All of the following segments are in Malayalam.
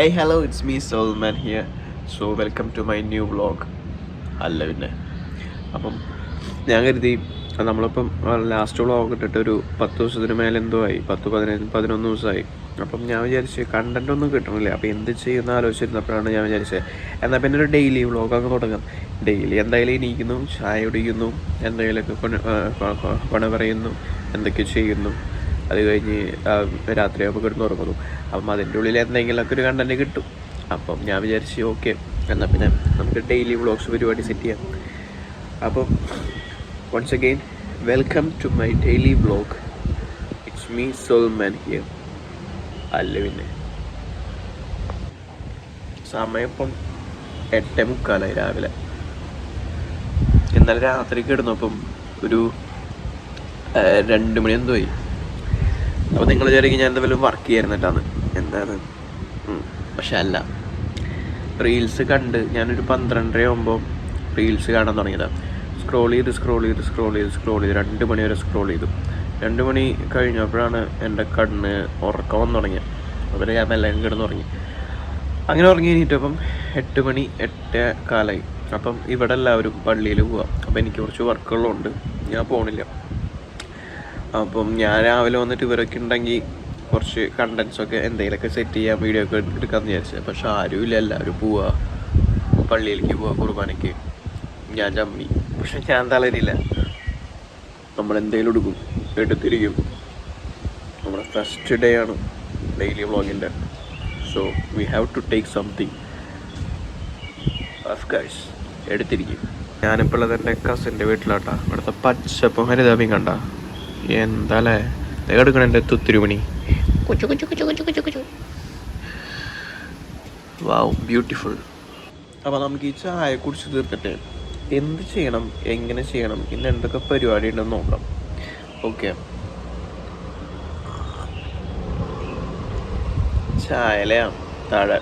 Hey, hello it's me Solman here so welcome to my new vlog. അല്ല പിന്നെ. അപ്പം ഞാൻ കരുതി നമ്മളിപ്പം ലാസ്റ്റ് വ്ളോഗ് ഇട്ടിട്ട് ഒരു പത്ത് ദിവസത്തിന് മേലെ എന്തോ ആയി. പത്ത് പതിനഞ്ച് പതിനൊന്ന് ദിവസമായി. അപ്പം ഞാൻ വിചാരിച്ച് കണ്ടന്റ് ഒന്നും കിട്ടണില്ല. അപ്പം എന്ത് ചെയ്യുന്ന ആലോചിച്ചിരുന്നപ്പോഴാണ് ഞാൻ വിചാരിച്ചത് എന്നാൽ പിന്നെ ഒരു ഡെയിലി വ്ളോഗ് അങ്ങ് തുടങ്ങാം. ഡെയിലി എന്തായാലും ഇനിക്കുന്നു ചായ കുടിക്കുന്നു എന്തെങ്കിലുമൊക്കെ പണ കൊണ പറയുന്നു എന്തൊക്കെ ചെയ്യുന്നു. അത് കഴിഞ്ഞ് രാത്രിയാകുമ്പോൾ കിടന്ന് ഉറങ്ങുന്നു. അപ്പം അതിന്റെ ഉള്ളിൽ എന്തെങ്കിലുമൊക്കെ ഒരു കണ്ടന്റ് കിട്ടും. അപ്പം ഞാൻ വിചാരിച്ച് ഓക്കെ എന്നാൽ പിന്നെ നമുക്ക് ഡെയിലി വ്ളോഗ്സ് പരിപാടി സെറ്റ് ചെയ്യാം. അപ്പം once again welcome to my daily vlog it's me Solman here അല്ല പിന്നെ. സമയം ഇപ്പം എട്ടേ മുക്കാലായി രാവിലെ. ഇന്നലെ രാത്രി കിടന്നപ്പം ഒരു രണ്ട് മണി എന്തോ ആയി. അപ്പോൾ നിങ്ങൾ വിചാരിക്കും ഞാൻ എന്തെങ്കിലും വർക്ക് ചെയ്യായിരുന്നിട്ടാണ് എന്താണ്. പക്ഷെ അല്ല. റീൽസ് കണ്ട് ഞാനൊരു പന്ത്രണ്ടര ആകുമ്പോൾ റീൽസ് കാണാൻ തുടങ്ങിയതാണ് സ്ക്രോൾ ചെയ്ത് സ്ക്രോൾ ചെയ്ത് സ്ക്രോൾ ചെയ്ത് സ്ക്രോൾ ചെയ്ത് രണ്ട് മണി വരെ സ്ക്രോൾ ചെയ്തു. രണ്ട് മണി കഴിഞ്ഞപ്പോഴാണ് എന്റെ കണ്ണ് ഉറക്കം വന്ന് തുടങ്ങിയത്. അതുപോലെ ഞാൻ മെല്ലെ കിടന്ന് തുടങ്ങി അങ്ങനെ ഉറങ്ങി കഴിഞ്ഞിട്ടപ്പം എട്ട് മണി എട്ട് കാലായി. അപ്പം ഇവിടെ എല്ലാവരും പള്ളിയിൽ പോവാം. അപ്പം എനിക്ക് കുറച്ച് വർക്കുകളുണ്ട് ഞാൻ പോണില്ല. അപ്പം ഞാൻ രാവിലെ വന്നിട്ട് ഇവരൊക്കെ ഉണ്ടെങ്കിൽ കുറച്ച് കണ്ടൻസൊക്കെ എന്തെങ്കിലുമൊക്കെ സെറ്റ് ചെയ്യാൻ വീഡിയോ ഒക്കെ എടുക്കാമെന്ന് വിചാരിച്ചത് പക്ഷെ ആരും ഇല്ല എല്ലാവരും പോവാ. പള്ളിയിലേക്ക് പോവാ കുർബാനയ്ക്ക്. ഞാൻ ചമ്മി. പക്ഷെ ഞാൻ തളരില്ല. നമ്മൾ എന്തെങ്കിലും എടുക്കും. എടുത്തിരിക്കും. നമ്മുടെ ഫസ്റ്റ് ഡേ ആണ് daily വ്ളോഗിന്റെ so we have to take something guys എടുത്തിരിക്കും. ഞാനിപ്പോൾ ഉള്ളത് എന്റെ കസിന്റെ വീട്ടിലാട്ടാ. ഇവിടുത്തെ പച്ചപ്പും ഹരിതാപിയും കണ്ട. എന്താലേ? എടുക്കണ എന്റെ തുത്തിരുമണി? കുച്ചു കുച്ചു കുച്ചു കുച്ചു കുച്ചു കുച്ചു. Wow beautiful. അപ്പോൾ നമുക്ക് ഈ ചായ കുടിച്ച് തീർത്തിട്ട് എന്ത് ചെയ്യണം? എങ്ങനെ ചെയ്യണം? ഇന്ന് എന്തൊക്കെ പരിപാടി ഉണ്ടെന്ന് നോക്കാം. ഓക്കെ. ചായലയാ താഴെ.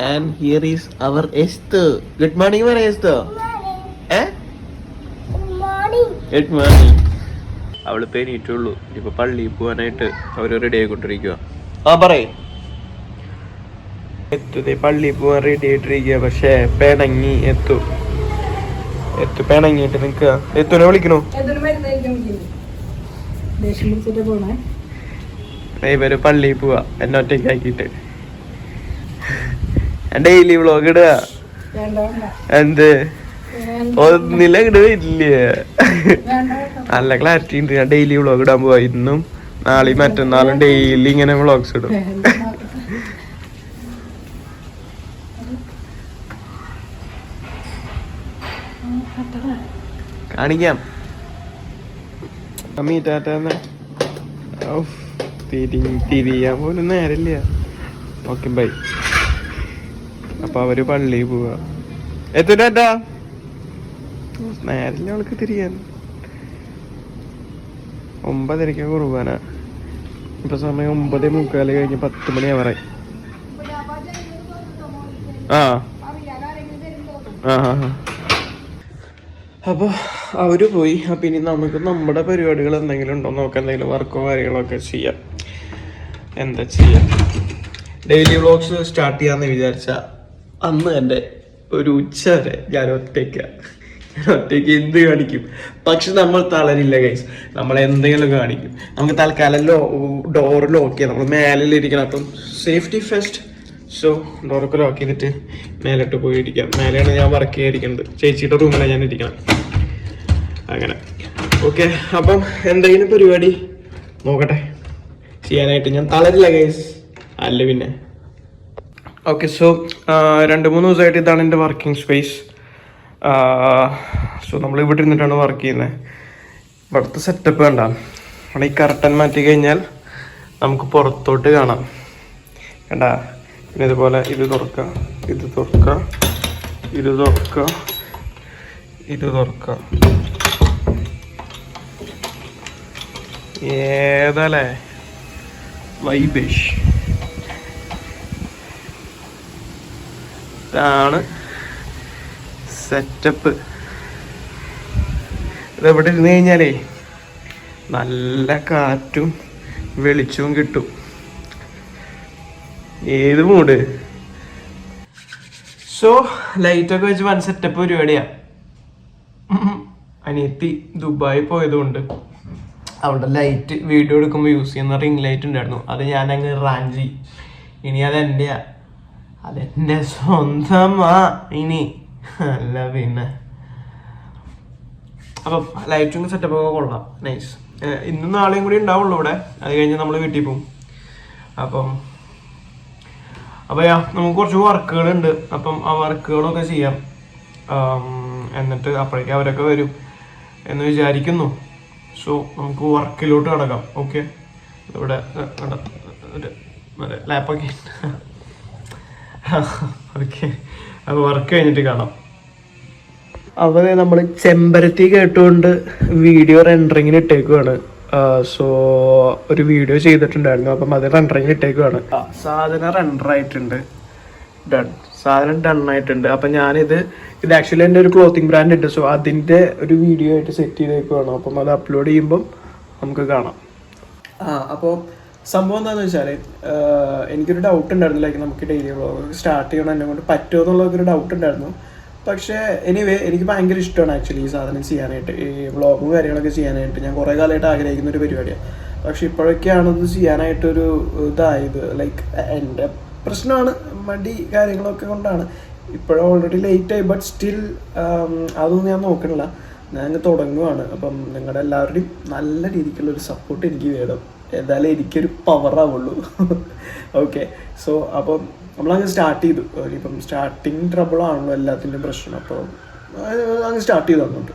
ആൻഡ് ഹിയർ ഈസ് അവർ എസ്ത് ഗുഡ് മോർണിംഗ് എസ്ത് ഗുഡ് മോർണിംഗ് അവൾ പേനിട്ടുള്ളൂ ഇപ്പൊ പള്ളിയിൽ പോവാനായിട്ട് അവർ റെഡി ആയിക്കൊണ്ടിരിക്കുക ആ പറയേ. എത്തുതേ പള്ളിയിൽ പോവാൻ റെഡി ആയിട്ടിരിക്കുക പക്ഷേ പേണങ്ങി എത്തു. എത്തു പേണങ്ങിയിട്ട് നിൽക്കുക എത്തുനെ വിളിക്കണോ. ഇവർ പള്ളിയിൽ പോവാ എന്നെ ഒറ്റയ്ക്ക് ആക്കിയിട്ട് ഡെയിലി വ്ളോഗ് ഇടുക എന്ത്? ഒന്നില്ല വേണ്ട നല്ല ക്ലാരിറ്റി ഉണ്ട്. ഞാൻ ഡെയിലി വ്ളോഗ് ഇടാൻ പോവാ. ഇന്നും നാളെയും മറ്റന്നാളും ഡെയിലി ഇങ്ങനെ വ്ളോഗ്സ് ഇടും. കാണിക്കാം. അമ്മീ പോലും നേരമില്ല. ഓക്കെ ബൈ അപ്പൊ അവർ പള്ളിയിൽ പോവാ. എത്തു നേരില്ല അവൾക്ക് തിരിയാൻ. ഒമ്പതരയ്ക്ക് കുർബാന. ഇപ്പൊ സമയം ഒമ്പത് മുക്കാൽ കഴിഞ്ഞ് പത്ത് മണി ആവറായി. ആ. ആ അപ്പോൾ പോയി. അപ്പം ഇനി നമുക്ക് നമ്മുടെ പരിപാടികൾ എന്തെങ്കിലും ഉണ്ടോ? നോക്കാം എന്തെങ്കിലും വർക്കോ കാര്യങ്ങളോ ഒക്കെ ചെയ്യാം. എന്താ ചെയ്യാം? ഡെയിലി വ്ളോഗ്സ് സ്റ്റാർട്ട് ചെയ്യാന്ന് വിചാരിച്ച അന്ന് എന്റെ ഒരു ഉച്ച വരെ ഞാൻ ഒറ്റയ്ക്ക. ഞാൻ ഒറ്റയ്ക്ക് എന്ത് കാണിക്കും? പക്ഷെ നമ്മൾ തളരില്ല ഗൈസ് നമ്മൾ എന്തെങ്കിലും കാണിക്കും. നമുക്ക് തൽക്കാലം ലോ ഡോർ ലോക്ക് നമ്മൾ മേലിലിരിക്കണം. അപ്പം സേഫ്റ്റി ഫസ്റ്റ് സോ ഡോറൊക്കെ ലോക്ക് ചെയ്തിട്ട് മേലോട്ട് പോയി ഇരിക്കാം മേലെയാണ് ഞാൻ വർക്ക് ചെയ്യാതിരിക്കുന്നത് ചേച്ചിയുടെ റൂമിലാണ് ഞാൻ ഇരിക്കണം അങ്ങനെ. ഓക്കെ അപ്പം എന്തെങ്കിലും പരിപാടി? നോക്കട്ടെ. ചെയ്യാനായിട്ട് ഞാൻ തളരില്ല ഗൈസ് അല്ല പിന്നെ. ഓക്കെ സോ രണ്ട് മൂന്ന് ദിവസമായിട്ട് ഇതാണ് എന്റെ വർക്കിംഗ് സ്പേസ് സോ നമ്മൾ ഇവിടെ ഇരുന്നിട്ടാണ് വർക്ക് ചെയ്യുന്നത് ഇവിടുത്തെ സെറ്റപ്പ് വേണ്ട അവിടെ ഈ കർട്ടൻ മാറ്റി കഴിഞ്ഞാൽ നമുക്ക് പുറത്തോട്ട് കാണാം. വേണ്ട പിന്നെ ഇതുപോലെ ഇത് തുറക്കുക ഇത് തുറക്കുക ഇത് തുറക്കുക ഇത് തുറക്കുക ഏതല്ലേ? വൈബേഷ് ഇതാണ് സെറ്റപ്പ് ഇതെവിടെ ഇരുന്ന് കഴിഞ്ഞാലേ നല്ല കാറ്റും വെളിച്ചവും കിട്ടും. ഏത് മൂഡ്? സോ ലൈറ്റൊക്കെ വെച്ച് വൺ സെറ്റപ്പ് പരിപാടിയാ. അനിയത്തി ദുബായി പോയതുകൊണ്ട് അവിടെ ലൈറ്റ് വീഡിയോ എടുക്കുമ്പോൾ യൂസ് ചെയ്യുന്ന റിംഗ് ലൈറ്റ് ഉണ്ടായിരുന്നു. അത് ഞാൻ അങ്ങ് റാഞ്ചി. ഇനി അതെന്റെയാ അതെന്റെ സ്വന്തമാ. ഇനി അല്ല പിന്നെ. അപ്പം ലൈറ്റും സെറ്റപ്പ് ഒക്കെ കൊള്ളാം. നൈസ് ഇന്നും നാളെയും കൂടി ഉണ്ടാവുള്ളൂ ഇവിടെ. അത് കഴിഞ്ഞ് നമ്മൾ വീട്ടിൽ പോകും അപ്പം അപ്പോൾ യാ നമുക്ക് കുറച്ച് വർക്കുകളുണ്ട്. അപ്പം ആ വർക്കുകളൊക്കെ ചെയ്യാം. എന്നിട്ട് അപ്പോഴേക്കും അവരൊക്കെ വരും എന്ന് വിചാരിക്കുന്നു. സോ നമുക്ക് വർക്കിലോട്ട് കടക്കാം. ഓക്കെ ഇവിടെ ലാപ്പൊക്കെ ഓക്കെ അപ്പോൾ വർക്ക് കഴിഞ്ഞിട്ട് കാണാം. അപ്പോൾ നമ്മൾ ചെമ്പരത്തി കേട്ടുകൊണ്ട് വീഡിയോ റെൻഡറിങ്ങിന് ഇട്ടേക്കുവാണ്. സോ ഒരു വീഡിയോ ചെയ്തിട്ടുണ്ടായിരുന്നു. അപ്പം അത് റെൻഡറിങ് ഇട്ടേക്കുവാണ്. ആ, സാധനം റെൻഡർ ആയിട്ടുണ്ട്. ഡൺ സാധനം ഡൺ ആയിട്ടുണ്ട്. അപ്പം ഞാനിത് ഇത് ആക്ച്വലി എന്റെ ഒരു ക്ലോത്തിങ് ബ്രാൻഡ് ഉണ്ട്. സോ അതിന്റെ ഒരു വീഡിയോ ആയിട്ട് സെറ്റ് ചെയ്തേക്കുവാണ്. അപ്പം അത് അപ്ലോഡ് ചെയ്യുമ്പം നമുക്ക് കാണാം. ആ അപ്പോൾ സംഭവം എന്താണെന്ന് വെച്ചാൽ എനിക്കൊരു ഡൗട്ട് ഉണ്ടായിരുന്നു. ലൈക്ക് നമുക്ക് ഡെയിലി വ്ളോഗ് സ്റ്റാർട്ട് ചെയ്യണം എന്നെ കൊണ്ട് പറ്റുമോ എന്നുള്ളൊരു ഡൗട്ട് ഉണ്ടായിരുന്നു. പക്ഷേ എനിവേ എനിക്ക് ഭയങ്കര ഇഷ്ടമാണ് ആക്ച്വലി ഈ സാധനം ചെയ്യാനായിട്ട്. ഈ വ്ളോഗും കാര്യങ്ങളൊക്കെ ചെയ്യാനായിട്ട്. ഞാൻ കുറേ കാലമായിട്ട് ആഗ്രഹിക്കുന്ന ഒരു പരിപാടിയാണ്. പക്ഷെ ഇപ്പോഴൊക്കെയാണ് ഇത് ചെയ്യാനായിട്ടൊരു ഇതായത്. ലൈക്ക് എന്റെ പ്രശ്നമാണ് മടി കാര്യങ്ങളൊക്കെ കൊണ്ടാണ്. ഇപ്പോഴും ഓൾറെഡി ലേറ്റ് ആയി ബട്ട് സ്റ്റിൽ അതൊന്നും ഞാൻ നോക്കണില്ല. ഞാൻ അങ്ങ് തുടങ്ങുവാണ്. അപ്പം നിങ്ങളുടെ എല്ലാവരുടെയും നല്ല രീതിക്കുള്ള ഒരു സപ്പോർട്ട് എനിക്ക് വേണം. ഏതായാലും എനിക്കൊരു പവറാവുള്ളൂ ഓക്കെ സോ അപ്പം നമ്മളങ്ങ് സ്റ്റാർട്ട് ചെയ്തു. ഇപ്പം സ്റ്റാർട്ടിങ് ട്രബിൾ ആണല്ലോ എല്ലാത്തിന്റെയും പ്രശ്നം. അപ്പോൾ അങ്ങ് സ്റ്റാർട്ട് ചെയ്തു തന്നിട്ട്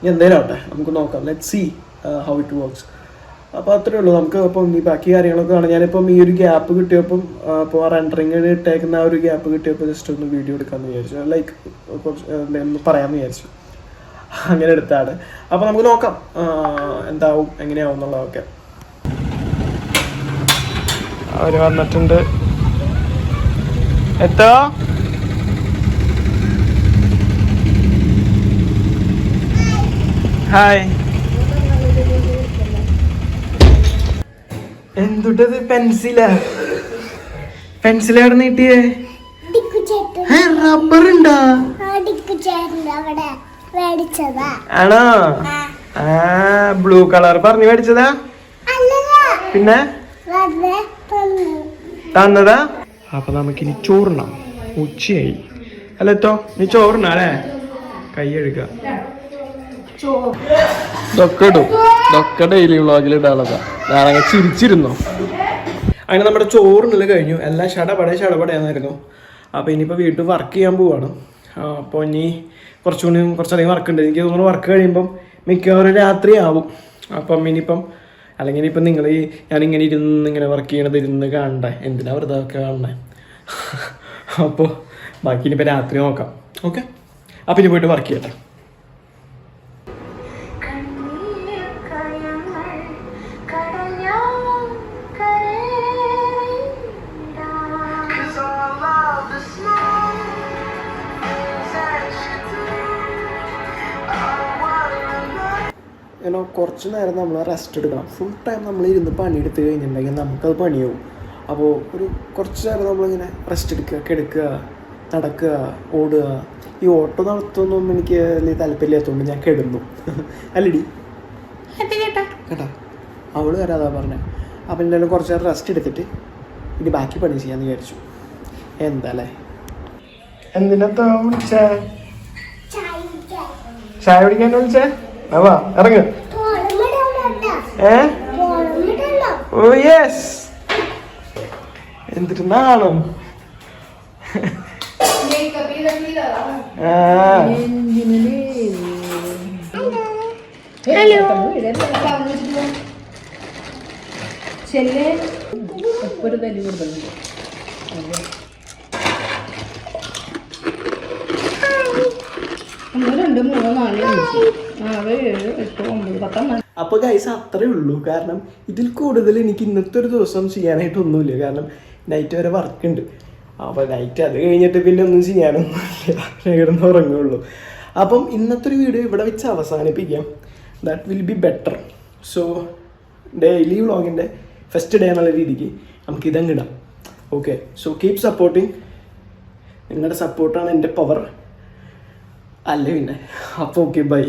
ഇനി എന്തേലും ആവട്ടെ. നമുക്ക് നോക്കാം. Let see how it works അപ്പോൾ അത്രേ ഉള്ളൂ. നമുക്ക് അപ്പം ഈ ബാക്കി കാര്യങ്ങളൊക്കെ കാണാം. ഞാനിപ്പം ഈ ഒരു ഗ്യാപ്പ് കിട്ടിയപ്പം അപ്പോൾ ആ റെൻഡറിങ് ഇട്ടേക്കുന്ന ആ ഒരു ഗ്യാപ്പ് കിട്ടിയപ്പോൾ ജസ്റ്റ് ഒന്ന് വീഡിയോ എടുക്കാമെന്ന് വിചാരിച്ചു. ലൈക്ക് കുറച്ച് എന്തെങ്കിലും പറയാമെന്ന് വിചാരിച്ചു. അങ്ങനെ എടുത്താണ്. അപ്പോൾ നമുക്ക് നോക്കാം. എന്താവും എങ്ങനെയാവും എന്നുള്ളതൊക്കെ. അവർ വന്നിട്ടുണ്ട്. എത്തോ? ഹായ്. എന്തുട്ടത് പെൻസിലാ? പെൻസിലാണ് നീട്ടിയേ? റബ്ബർ ഉണ്ടാ ആണോ? ആ. ബ്ലൂ കളർ പറഞ്ഞു മേടിച്ചതാ? പിന്നെ? തന്നതാ? അപ്പൊ നമുക്കിനി ചോറിനാം ഉച്ചയായി. അല്ലെത്തോ നീ ചോറിനാ അല്ലേ? കൈ കഴുക. ഇതൊക്കെ ഇടും. ഇതൊക്കെ ഡെയിലി വ്ളോഗിൽ ഇടാനുള്ളതാ. ഞാനങ്ങ് ചിരിച്ചിരുന്നോ. അങ്ങനെ നമ്മുടെ ചോറിനുള്ള കഴിഞ്ഞു. എല്ലാം ഷടപട ഷടപടയാന്നായിരുന്നു അപ്പോൾ ഇനിയിപ്പോൾ വീട്ടിൽ വർക്ക് ചെയ്യാൻ പോവാണ്. അപ്പോൾ ഇനി കുറച്ചുകൂടി കുറച്ചധികം വർക്ക് ഉണ്ട്. എനിക്ക് തോന്നുന്നു വർക്ക് കഴിയുമ്പം മിക്കവാറും രാത്രി ആവും. അപ്പം ഇനിയിപ്പം അല്ലെങ്കിൽ ഇനിയിപ്പം നിങ്ങൾ ഈ ഞാനിങ്ങനെ ഇരുന്ന് ഇങ്ങനെ വർക്ക് ചെയ്യണത് ഇരുന്ന് കാണണ്ടേ? എന്തിനാ വെറുതെ ഒക്കെ കാണണേ? അപ്പോൾ ബാക്കി ഇനിയിപ്പോൾ രാത്രി നോക്കാം. ഓക്കെ അപ്പം ഇനി പോയിട്ട് വർക്ക് ചെയ്യട്ടെ. ഏനോ കുറച്ച് നേരം നമ്മൾ റെസ്റ്റ് എടുക്കണം. ഫുൾ ടൈം നമ്മൾ ഇരുന്ന് പണിയെടുത്ത് കഴിഞ്ഞിട്ടുണ്ടെങ്കിൽ നമുക്കത് പണിയാവും. അപ്പോൾ ഒരു കുറച്ച് നേരം നമ്മളിങ്ങനെ റെസ്റ്റ് എടുക്കുക കിടക്കുക നടക്കുക ഓടുക. ഈ ഓട്ടോ നടത്തുന്നൊന്നും എനിക്ക് വലിയ താല്പര്യമില്ലാത്തതുകൊണ്ട് ഞാൻ കിടന്നു. അല്ലടി? കേട്ടാ. അവൾ വരാതാ പറഞ്ഞത് അപ്പം എന്തായാലും കുറച്ച് നേരം റെസ്റ്റ് എടുത്തിട്ട് ഇനി ബാക്കി പണി ചെയ്യാന്ന് വിചാരിച്ചു. എന്താ അല്ലേ എന്തിനാ വിളിച്ചേ? ചായ കുടിക്കാൻ. വിളിച്ചേ? വാ ഇറങ്ങ്. ഏ? Oh yes. എന്തൊരു നാണം ആ. ചെല്ലേ? ഒരു തല്ലി കൊടുക്കുന്നുണ്ട് ഒന്ന് രണ്ട് പത്തൊമ്പത് അപ്പോൾ ഗൈസ് അത്രേ ഉള്ളൂ. കാരണം ഇതിൽ കൂടുതൽ എനിക്ക് ഇന്നത്തെ ഒരു ദിവസം ചെയ്യാനായിട്ട് ഒന്നുമില്ല കാരണം നൈറ്റ് വരെ വർക്ക് ഉണ്ട്. അപ്പോൾ നൈറ്റ് അത് കഴിഞ്ഞിട്ട് പിന്നെ ഒന്നും ചെയ്യാനൊന്നുമില്ല. കിടന്ന് ഉറങ്ങുള്ളൂ. അപ്പം ഇന്നത്തെ ഒരു വീഡിയോ ഇവിടെ വെച്ച് അവസാനിപ്പിക്കാം. That will be better so daily വ്ളോഗിന്റെ first day എന്നുള്ള രീതിക്ക് നമുക്ക് ഇതങ്ങിടാം ഓക്കെ സോ കീപ് സപ്പോർട്ടിങ് നിങ്ങളുടെ സപ്പോർട്ടാണ് എന്റെ പവർ അല്ല പിന്നെ അപ്പോൾ ഓക്കെ ബൈ